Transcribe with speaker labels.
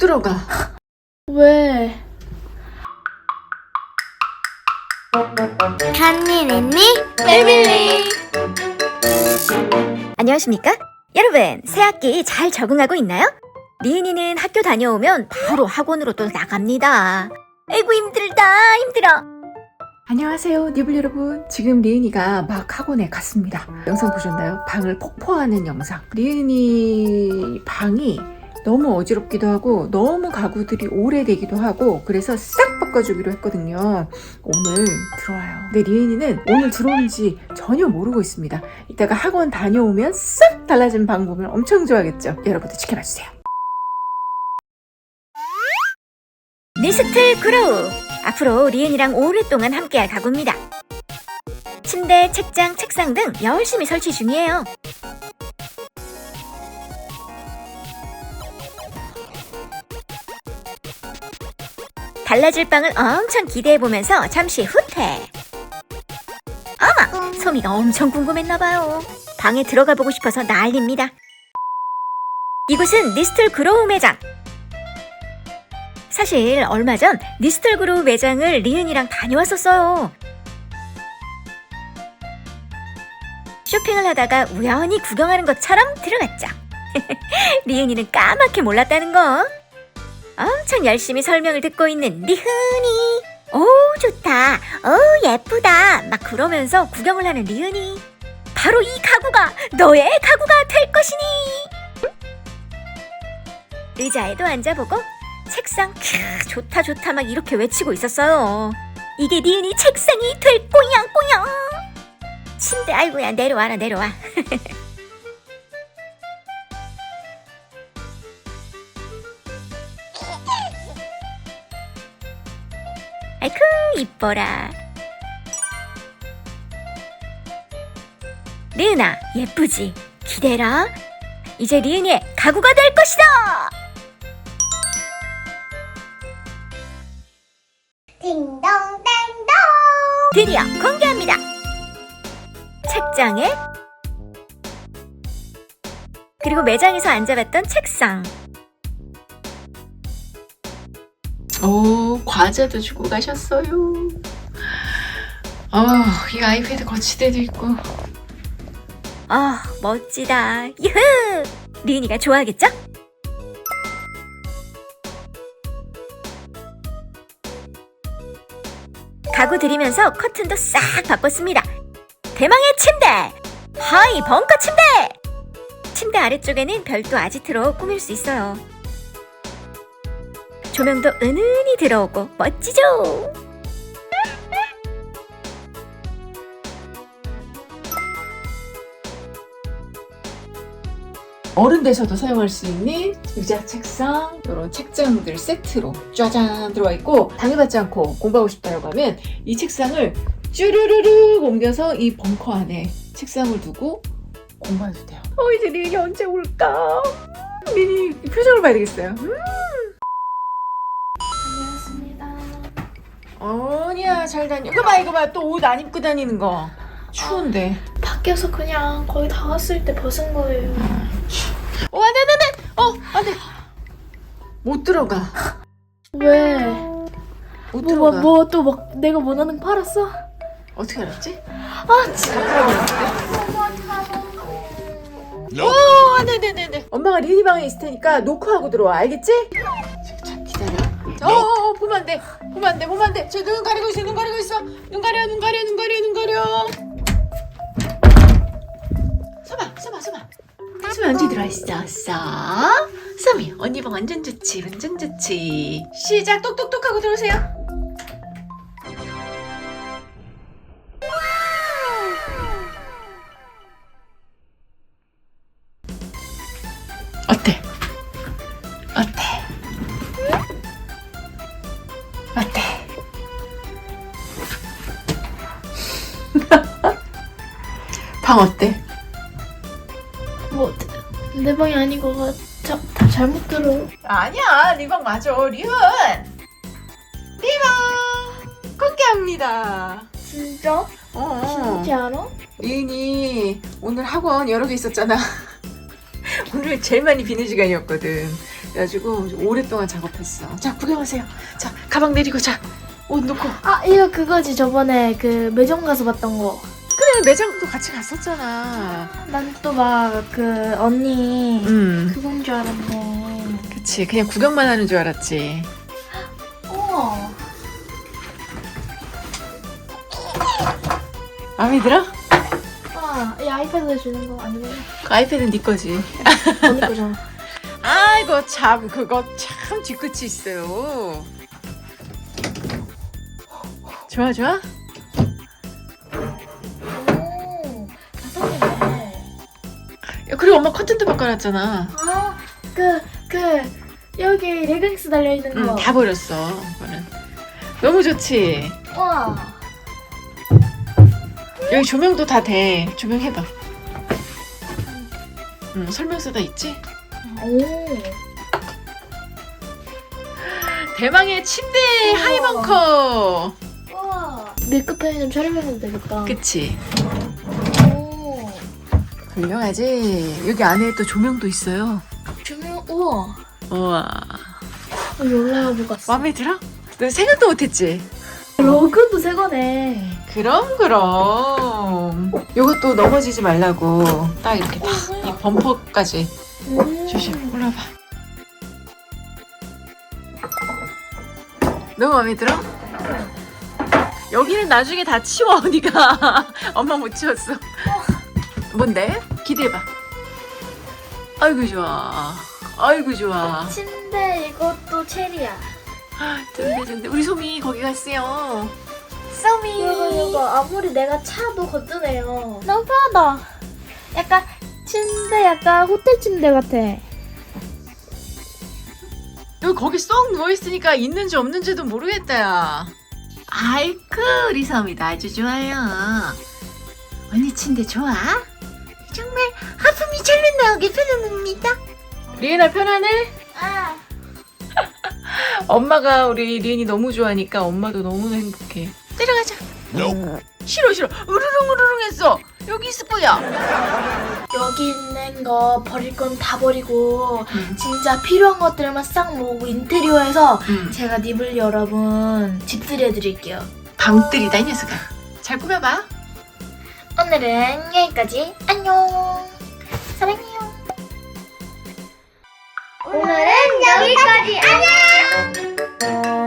Speaker 1: 들어가.
Speaker 2: 왜?
Speaker 3: 간니 랜니
Speaker 2: 패밀리.
Speaker 4: 안녕하십니까? 여러분, 새학기 잘 적응하고 있나요? 리은이는 학교 다녀오면 바로 학원으로 또 나갑니다. 아이고, 힘들다, 힘들어.
Speaker 1: 안녕하세요, 니블 여러분. 지금 리은이가 막 학원에 갔습니다. 영상 보셨나요? 방을 폭포하는 영상. 리은이 방이 너무 어지럽기도 하고 너무 가구들이 오래되기도 하고 그래서 싹 바꿔주기로 했거든요. 오늘 들어와요. 근데 리은이는 오늘 들어오는지 전혀 모르고 있습니다. 이따가 학원 다녀오면 싹 달라진 방 보면 엄청 좋아하겠죠? 여러분도 지켜봐주세요.
Speaker 4: 니스틀 그로우. 앞으로 리은이랑 오랫동안 함께할 가구입니다. 침대, 책장, 책상 등 열심히 설치 중이에요. 달라질 방을 엄청 기대해보면서 잠시 후퇴. 어머! 소미가 엄청 궁금했나봐요. 방에 들어가 보고 싶어서 난립니다. 이곳은 니스틀 그로우 매장. 사실 얼마 전 니스틀 그로우 매장을 리은이랑 다녀왔었어요. 쇼핑을 하다가 우연히 구경하는 것처럼 들어갔죠. 리은이는 까맣게 몰랐다는 거. 엄청 열심히 설명을 듣고 있는 리은이. 오, 좋다. 오, 예쁘다. 막 그러면서 구경을 하는 리은이. 바로 이 가구가 너의 가구가 될 것이니. 의자에도 앉아보고 책상 캬, 좋다 좋다 막 이렇게 외치고 있었어요. 이게 니은이 책상이 될 거야 거야. 침대 아이고야 내려와라 내려와. 아이쿠 이뻐라. 리은아 예쁘지? 기대라. 이제 리은이의 가구가 될 것이다.
Speaker 3: 딩동댕동
Speaker 4: 드디어 공개합니다. 책장에 그리고 매장에서 앉아봤던 책상
Speaker 1: 오, 과자도 주고 가셨어요. 아, 이 아이패드 거치대도 있고.
Speaker 4: 아 멋지다 유후 리은이가 좋아하겠죠? 가구 들이면서 커튼도 싹 바꿨습니다 대망의 침대 하이 벙커 침대 침대 아래쪽에는 별도 아지트로 꾸밀 수 있어요 조명도 은은히 들어오고 멋지죠?
Speaker 1: 어른 돼서도 사용할 수 있는 의자, 책상, 이런 책장들 세트로 짜잔 들어와 있고 당해받지 않고 공부하고 싶다고 하면 이 책상을 쭈르르르 옮겨서 이 벙커 안에 책상을 두고 공부해도 돼요. 어 이제 리은이 언제 올까? 미니 표정을 봐야 되겠어요. 음. 어니야 잘 다녀. 이거 봐 이거 봐 또 옷 안 입고 다니는 거. 추운데.
Speaker 2: 밖에서 그냥 거의 다 왔을 때 벗은 거예요.
Speaker 1: 어 안돼 안돼 안돼. 어 안돼. 못 들어가.
Speaker 2: 왜?
Speaker 1: 못
Speaker 2: 뭐,
Speaker 1: 들어가.
Speaker 2: 뭐, 또 막 내가 원하는 거 팔았어?
Speaker 1: 어떻게 알았지?
Speaker 2: 아, 진짜.
Speaker 1: 오, 안 돼, 안 돼, 안 돼, 안 돼. 엄마가 리니 방에 있을 테니까 노크하고 들어와, 알겠지? 돼. 보면 안 돼, 보면 안 돼. 저눈 가리고 있어, 눈 가리고 있어. 눈 가려, 눈 가려, 눈 가려, 눈 가려. 서봐, 서봐, 서봐. 소미 언제 들어왔었어? 소미, 언니 방 완전 좋지, 완전 좋지. 시작, 똑똑똑 하고 들어오세요. 방 어때?
Speaker 2: 뭐, 내 방이 아니고, 자, 다 잘못 들어.
Speaker 1: 아니야, 리방 맞아, 리은. 리방 공개합니다.
Speaker 2: 진짜?
Speaker 1: 어.
Speaker 2: 진짜로?
Speaker 1: 리은이 오늘 학원 여러 개 있었잖아. 오늘 제일 많이 비는 시간이었거든. 그래가지고 오랫동안 작업했어. 자 구경하세요. 자 가방 내리고 자 옷 놓고.
Speaker 2: 아 이거 그거지 저번에 그 매점 가서 봤던 거.
Speaker 1: 그래 매장도 같이 갔었잖아.
Speaker 2: 난 또 막 그 언니
Speaker 1: 음,
Speaker 2: 그건 줄 알았네.
Speaker 1: 그치. 그냥 구경만 하는 줄 알았지.
Speaker 2: 우와.
Speaker 1: 마음에 들어?
Speaker 2: 아, 이 아이패드 주는 거 아니면
Speaker 1: 그 아이패드는 네 거지.
Speaker 2: 언니 거잖아.
Speaker 1: 아이고 참 그거 참 뒤끝이 있어요. 좋아 좋아? 엄마 컨텐츠 바꿔놨잖아.
Speaker 2: 아, 그, 그, 여기 레깅스 달려있는
Speaker 1: 응,
Speaker 2: 거.
Speaker 1: 다 버렸어. 이거는 너무 좋지.
Speaker 2: 와.
Speaker 1: 여기 조명도 다 돼. 조명 해봐. 응, 설명서 다 있지?
Speaker 2: 오.
Speaker 1: 대망의 침대
Speaker 2: 우와.
Speaker 1: 하이벙커.
Speaker 2: 와. 밀크 편의점 촬영해도 되겠다.
Speaker 1: 그치?
Speaker 2: 오.
Speaker 1: 훌륭하지. 여기 안에 또 조명도 있어요.
Speaker 2: 조명, 우와.
Speaker 1: 우와.
Speaker 2: 올라가 보고 왔어.
Speaker 1: 마음에 들어? 너 생각도 못했지?
Speaker 2: 로그도 새 거네.
Speaker 1: 그럼 그럼. 요것도 넘어지지 말라고 딱 이렇게 딱 이 범퍼까지
Speaker 2: 음.
Speaker 1: 조심 올라봐. 너무 마음에 들어? 여기는 나중에 다 치워 네가 엄마 못 치웠어. 뭔데? 기대해봐. 아이고 좋아. 아이고 좋아.
Speaker 2: 침대 이것도 체리야.
Speaker 1: 좋은데 좋은데 우리 소미 거기 갔어요.
Speaker 2: 썸이. 이거 이거 아무리 내가 차도 거뜬해요. 너무 편하다. 약간 침대 약간 호텔 침대 같아.
Speaker 1: 여기 거기 쏙 누워 있으니까 있는지 없는지도 모르겠다 야 아이쿠 우리 섬이도 아주 좋아요 언니 침대 좋아? 정말 하품이 절로 나오게 편안합니다. 리은아 편안해?
Speaker 2: 아.
Speaker 1: 엄마가 우리 리은이 너무 좋아하니까 엄마도 너무 행복해. 때려가자. 싫어 싫어. 으르릉 으르릉 했어. 여기 있을 거야.
Speaker 2: 여기 있는 거 버릴 건 다 버리고 진짜 필요한 것들만 싹 모으고 인테리어해서
Speaker 1: 음,
Speaker 2: 제가 니블 여러분 집들이 해드릴게요.
Speaker 1: 방들이다 이 녀석아. 잘 꾸며봐
Speaker 2: 오늘은 여기까지. 안녕. 사랑해요.
Speaker 3: 오늘은 여기까지. 안녕.